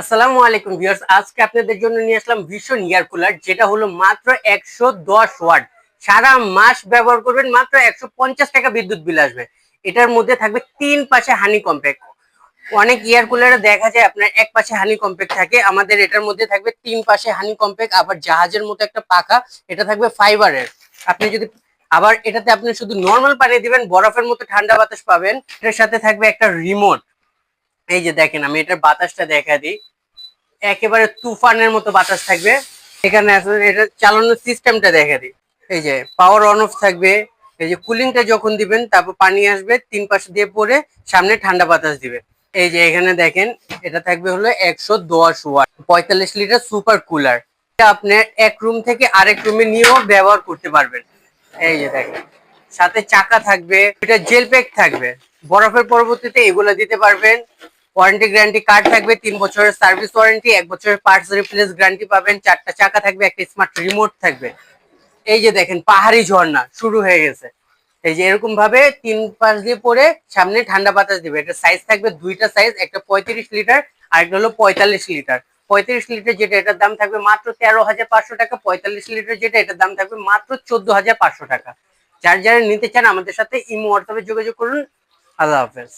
আসসালামু আলাইকুম ভিউয়ার্স। আজকে আপনাদের জন্য নিয়ে আসলাম ভীষণ ইয়ার কুলার, যেটা হলো মাত্র একশো দশ ওয়াট। সারা মাস ব্যবহার করবেন, মাত্র একশো পঞ্চাশ টাকা বিদ্যুৎ বিল আসবে। এটার মধ্যে থাকবে তিন পাশে হানি কম্প্যাক্ট অনেক ইয়ার কুলারে দেখা যায় আপনার এক পাশে হানি কম্প্যাক্ট থাকে, আমাদের এটার মধ্যে থাকবে তিন পাশে হানি কম্প্যাক্ট আবার জাহাজের মতো একটা পাখা, এটা থাকবে ফাইবারের আপনি যদি আবার এটাতে আপনি শুধু নর্মাল পানি দিবেন, বরফের মতো ঠান্ডা বাতাস পাবেন এটার সাথে থাকবে একটা রিমোট এই যে দেখেন, আমি এটার বাতাসটা দেখা দিই। একেবারে তুফানের মতো বাতাস থাকবে। এখানে আসলে এটা চালানোর সিস্টেমটা দেখা দিই। এই যে পাওয়ার অন অফ থাকবে। এই যে কুলিংটা যখন দিবেন, তারপর পানি আসবে, তিন পাশে দিয়ে পরে সামনে ঠান্ডা বাতাস দিবে। এই যে এখানে দেখেন, এটা থাকবে হলো একশো দশ ওয়াট, পঁয়তাল্লিশ লিটার সুপার কুলার আপনি এক রুম থেকে আরেক রুমে নিয়েও ব্যবহার করতে পারবেন। এই যে দেখেন, সাথে চাকা থাকবে, এটা জেল প্যাক থাকবে। বরফের পরবর্তীতে এগুলো দিতে পারবেন। ওয়ারেন্টি গ্যারান্টি কার্ড থাকবে, তিন বছরের সার্ভিস ওয়ারেন্টি এক বছরের পার্টস রিপ্লেস গ্যারান্টি পাবেন, চারটা চাকা থাকবে, একটা স্মার্ট রিমোট থাকবে। এই যে দেখেন, পাহাড়ি ঝর্ণা, শুরু হয়ে গেছে। এই যে এরকম ভাবে তিন পাশ দিয়ে পরে সামনে ঠান্ডা বাতাস দিবে। এটা সাইজ থাকবে দুইটা সাইজ একটা পঁয়ত্রিশ লিটার আর একটা হলো পঁয়তাল্লিশ লিটার পঁয়ত্রিশ লিটার যেটা, এটার দাম থাকবে মাত্র তেরো হাজার পাঁচশো টাকা, পঁয়তাল্লিশ লিটার যেটা, এটার দাম থাকবে মাত্র চোদ্দ হাজার পাঁচশো টাকা। যার যারা নিতে চান আমাদের সাথে ইমো হোয়াটসঅ্যাপে যোগাযোগ করুন। আল্লাহ হাফেজ।